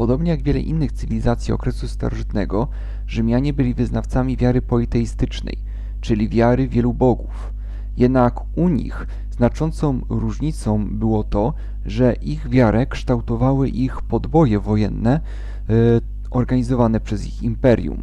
Podobnie jak wiele innych cywilizacji okresu starożytnego, Rzymianie byli wyznawcami wiary politeistycznej, czyli wiary wielu bogów. Jednak u nich znaczącą różnicą było to, że ich wiarę kształtowały ich podboje wojenne e, organizowane przez ich imperium.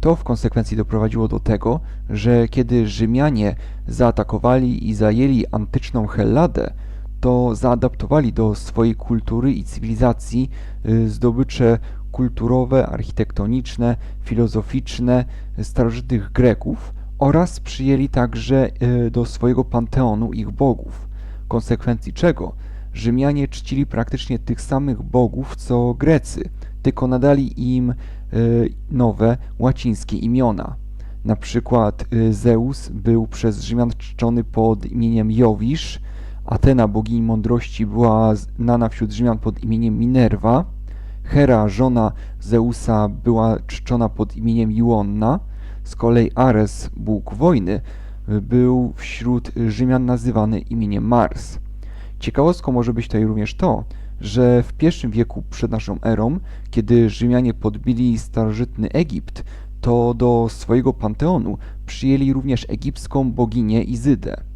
To w konsekwencji doprowadziło do tego, że kiedy Rzymianie zaatakowali i zajęli antyczną Helladę, to zaadaptowali do swojej kultury i cywilizacji y, zdobycze kulturowe, architektoniczne, filozoficzne starożytnych Greków oraz przyjęli także y, do swojego panteonu ich bogów, konsekwencji czego Rzymianie czcili praktycznie tych samych bogów co Grecy, tylko nadali im y, nowe łacińskie imiona. Na przykład Zeus był przez Rzymian czczony pod imieniem Jowisz, Atena, bogini mądrości, była znana wśród Rzymian pod imieniem Minerva. Hera, żona Zeusa, była czczona pod imieniem Ionna. Z kolei Ares, bóg wojny, był wśród Rzymian nazywany imieniem Mars. Ciekawostką może być tutaj również to, że w I wieku przed naszą erą, kiedy Rzymianie podbili starożytny Egipt, to do swojego panteonu przyjęli również egipską boginię Izydę.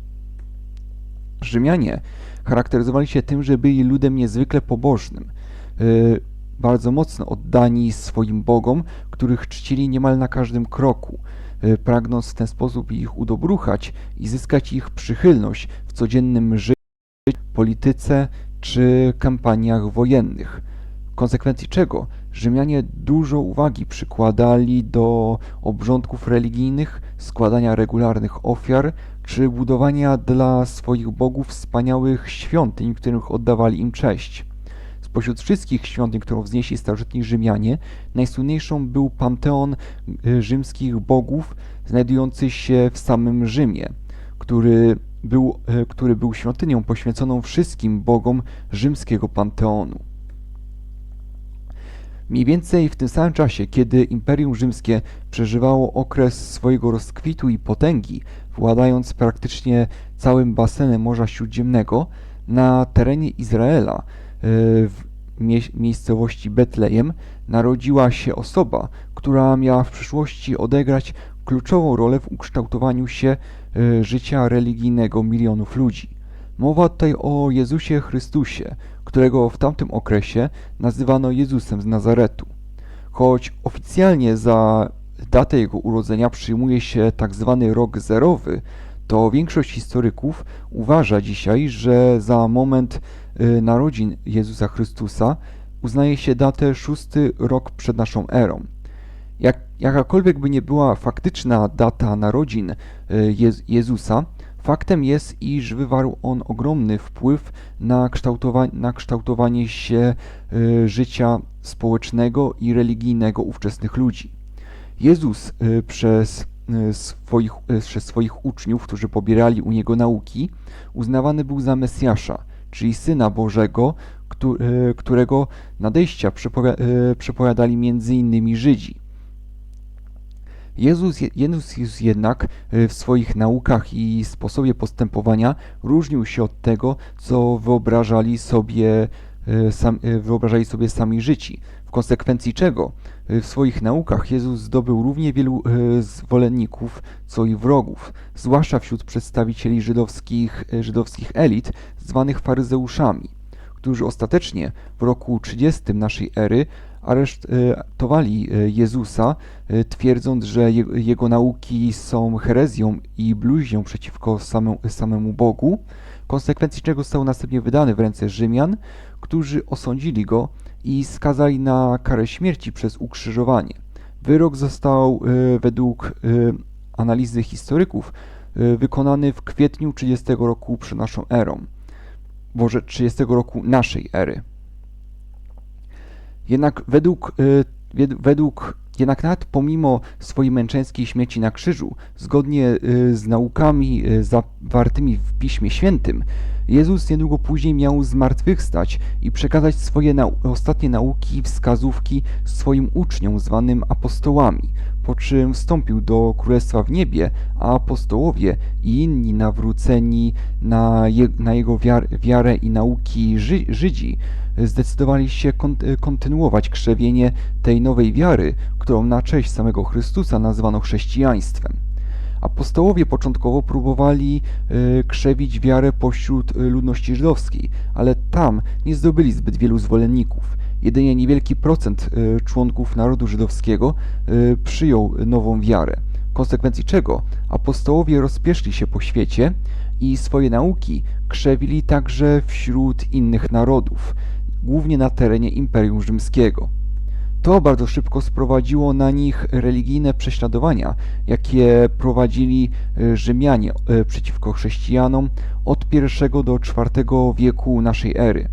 Rzymianie charakteryzowali się tym, że byli ludem niezwykle pobożnym, y, bardzo mocno oddani swoim bogom, których czcili niemal na każdym kroku, y, pragnąc w ten sposób ich udobruchać i zyskać ich przychylność w codziennym życiu, polityce czy kampaniach wojennych. W konsekwencji czego Rzymianie dużo uwagi przykładali do obrządków religijnych, składania regularnych ofiar, czy budowania dla swoich bogów wspaniałych świątyń, których oddawali im cześć. Spośród wszystkich świątyń, którą wznieśli starożytni Rzymianie, najsłynniejszą był panteon y, rzymskich bogów, znajdujący się w samym Rzymie, który był, y, który był świątynią poświęconą wszystkim bogom rzymskiego panteonu. Mniej więcej w tym samym czasie, kiedy Imperium Rzymskie przeżywało okres swojego rozkwitu i potęgi, władając praktycznie całym basenem Morza Śródziemnego, na terenie Izraela, e, w miejscowości Betlejem, narodziła się osoba, która miała w przyszłości odegrać kluczową rolę w ukształtowaniu się e, życia religijnego milionów ludzi. Mowa tutaj o Jezusie Chrystusie, którego w tamtym okresie nazywano Jezusem z Nazaretu. Choć oficjalnie za datę jego urodzenia przyjmuje się tak zwany rok zerowy, to większość historyków uważa dzisiaj, że za moment y, narodzin Jezusa Chrystusa uznaje się datę szósty rok przed naszą erą. Jak, jakakolwiek by nie była faktyczna data narodzin y, Jezusa, Faktem jest, iż wywarł on ogromny wpływ na, kształtowa na kształtowanie się y, życia społecznego i religijnego ówczesnych ludzi. Jezus y, przez, y, swoich, przez swoich uczniów, którzy pobierali u niego nauki, uznawany był za Mesjasza, czyli Syna Bożego, którego nadejścia przepowiadali m.in. Żydzi. Jezus, Jezus jednak e, w swoich naukach i sposobie postępowania różnił się od tego, co wyobrażali sobie, e, sam, e, wyobrażali sobie sami życi. W konsekwencji czego w swoich naukach Jezus zdobył równie wielu zwolenników, co i wrogów, zwłaszcza wśród przedstawicieli żydowskich, żydowskich elit, zwanych faryzeuszami, którzy ostatecznie w roku 30 naszej ery aresztowali e, Jezusa, e, twierdząc, że jego nauki są herezją i bluźnią przeciwko samemu Bogu, konsekwencji czego został następnie wydany w ręce Rzymian, którzy osądzili go i skazali na karę śmierci przez ukrzyżowanie. Wyrok został według analizy historyków wykonany w kwietniu 30 roku przed naszą erą. Boże, 30 roku naszej ery. Jednak według, y, według jednak nawet pomimo swojej męczeńskiej śmierci na krzyżu, zgodnie y, z naukami y, zawartymi w Piśmie Świętym, Jezus niedługo później miał zmartwychwstać i przekazać swoje nau ostatnie nauki i wskazówki swoim uczniom, zwanym apostołami, po czym wstąpił do Królestwa w niebie, a apostołowie i inni nawróceni na, je, na jego wiar, wiarę i nauki Ży, Żydzi zdecydowali się kon, kontynuować krzewienie tej nowej wiary, którą na cześć samego Chrystusa nazwano chrześcijaństwem. Apostołowie początkowo próbowali y, krzewić wiarę pośród y, ludności żydowskiej, ale tam nie zdobyli zbyt wielu zwolenników. Jedynie niewielki procent y, członków narodu żydowskiego przyjął nową wiarę. W konsekwencji czego apostołowie rozpieszli się po świecie i swoje nauki krzewili także wśród innych narodów, głównie na terenie Imperium Rzymskiego. To bardzo szybko sprowadziło na nich religijne prześladowania, jakie prowadzili e, Rzymianie e, przeciwko chrześcijanom od I do IV wieku naszej ery.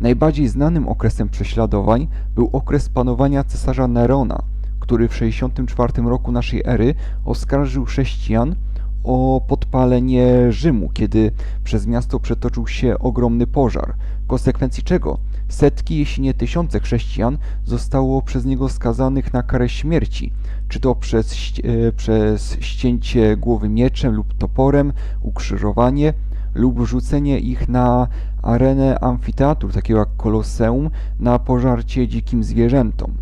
Najbardziej znanym okresem prześladowań był okres panowania cesarza Nerona, który w 64 roku naszej ery oskarżył chrześcijan o podpalenie Rzymu, kiedy przez miasto przetoczył się ogromny pożar, w konsekwencji czego setki, jeśli nie tysiące chrześcijan zostało przez niego skazanych na karę śmierci, czy to przez, e, przez ścięcie głowy mieczem lub toporem, ukrzyżowanie lub rzucenie ich na arenę amfiteatru, takiego jak koloseum, na pożarcie dzikim zwierzętom.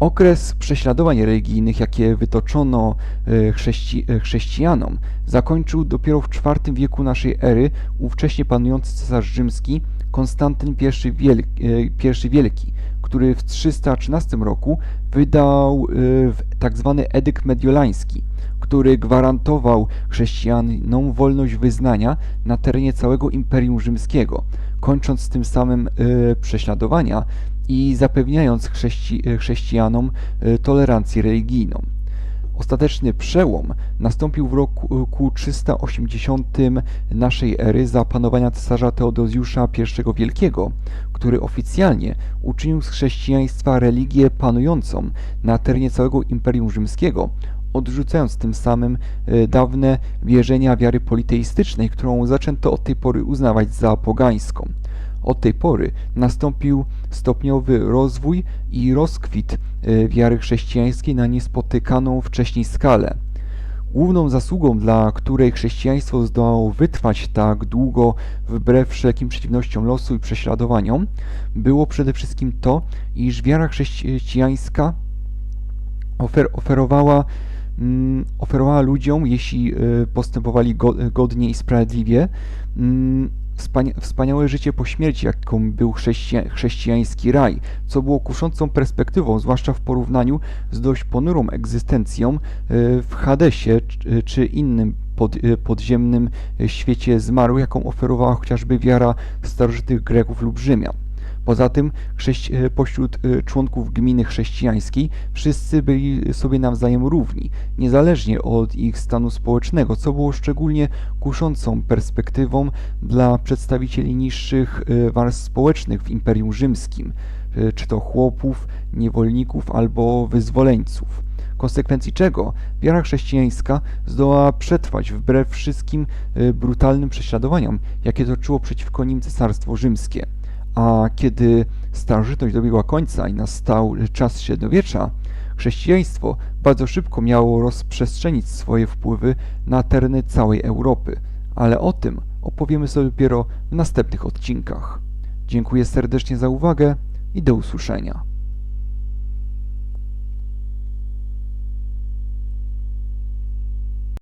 Okres prześladowań religijnych, jakie wytoczono e, chrześci e, chrześcijanom, zakończył dopiero w IV wieku naszej ery ówcześnie panujący cesarz rzymski Konstantyn I Wielki, e, I Wielki który w 313 roku wydał tzw. Tak edykt mediolański, który gwarantował chrześcijanom wolność wyznania na terenie całego Imperium Rzymskiego, kończąc tym samym prześladowania i zapewniając chrześci chrześcijanom e, tolerancję religijną. Ostateczny przełom nastąpił w roku 380 naszej ery za panowania cesarza Teodozjusza I Wielkiego, który oficjalnie uczynił z chrześcijaństwa religię panującą na terenie całego Imperium Rzymskiego, odrzucając tym samym e, dawne wierzenia wiary politeistycznej, którą zaczęto od tej pory uznawać za pogańską. Od tej pory nastąpił stopniowy rozwój i rozkwit e, wiary chrześcijańskiej na niespotykaną wcześniej skalę. Główną zasługą, dla której chrześcijaństwo zdołało wytrwać tak długo wbrew wszelkim przeciwnościom losu i prześladowaniom, było przede wszystkim to, iż wiara chrześcijańska ofer oferowała, oferowała ludziom, jeśli e, postępowali godnie i sprawiedliwie, mm, wspaniałe życie po śmierci, jaką był chrześcija chrześcijański raj, co było kuszącą perspektywą, zwłaszcza w porównaniu z dość ponurą egzystencją e, w Hadesie czy innym pod, e, podziemnym świecie zmarłych, jaką oferowała chociażby wiara starożytnych Greków lub Rzymian. Poza tym e, pośród e, członków gminy chrześcijańskiej wszyscy byli sobie nawzajem równi, niezależnie od ich stanu społecznego, co było szczególnie kuszącą perspektywą dla przedstawicieli niższych e, warstw społecznych w Imperium Rzymskim, czy to chłopów, niewolników albo wyzwoleńców. Konsekwencji czego wiara chrześcijańska zdołała przetrwać wbrew wszystkim brutalnym prześladowaniom, jakie toczyło przeciwko nim Cesarstwo Rzymskie. A kiedy starożytność dobiła końca i nastał czas średniowiecza, chrześcijaństwo bardzo szybko miało rozprzestrzenić swoje wpływy na tereny całej Europy, ale o tym opowiemy sobie dopiero w następnych odcinkach. Dziękuję serdecznie za uwagę i do usłyszenia.